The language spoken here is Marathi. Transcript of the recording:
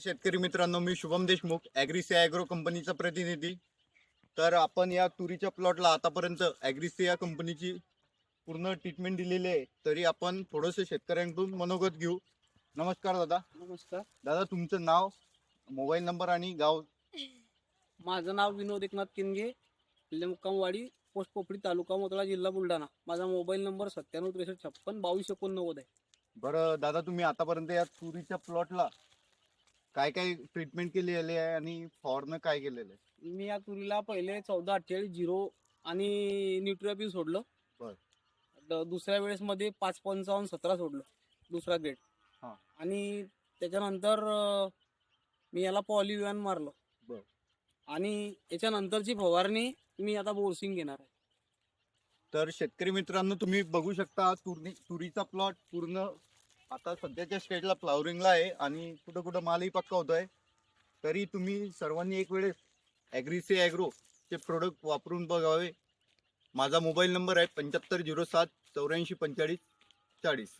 शेतकरी मित्रांनो मी शुभम देशमुख ॲग्रिसिया ॲग्रो कंपनीचा प्रतिनिधी. तर आपण या तुरीच्या प्लॉटला आतापर्यंत ॲग्रिसिया कंपनीची पूर्ण ट्रीटमेंट दिलेली आहे. तरी आपण थोडंसं शेतकऱ्यांकडून मनोगत घेऊ. नमस्कार दादा. नमस्कार. दादा तुमचं नाव मोबाईल नंबर आणि गाव? माझं नाव विनोद एकनाथ किनगे मुक्कामवाडी पोस्ट पोपडी तालुका मोतळा जिल्हा बुलढाणा. माझा मोबाईल नंबर सत्त्याण्णव त्रेसष्ट छप्पन बावीस एकोणनव्वद आहे. बरं दादा तुम्ही आतापर्यंत या तुरीच्या प्लॉटला काय काय ट्रीटमेंट केलेली आहे आणि फॉरनं काय केलेलं आहे मी या तुरीला पहिले चौदा अठ्ठेचाळीस झिरो आणि न्यूट्रियापिन सोडलं बर. द- दुसऱ्या वेळेस मध्ये पाच पंचावन्न सतरा सोडलं दुसरा ग्रेड हा. आणि त्याच्यानंतर अं, मी याला पॉलिव्हॅन मारलं बर. आणि याच्यानंतरची फवारणी मी आता बोरसिंग घेणार आहे तर शेतकरी मित्रांनो तुम्ही बघू शकता तुरी तुरीचा प्लॉट पूर्ण आता सध्याच्या स्टेजला फ्लावरिंगला आहे आणि कुठं कुठं मालही पक्का होतोय. तरी तुम्ही सर्वांनी एक वेळेस ॲग्रिसे ॲग्रो चे प्रोडक्ट वापरून बघावे. माझा मोबाईल नंबर आहे पंच्याहत्तर झिरो सात चौऱ्याऐंशी पंचेचाळीस चाळीस.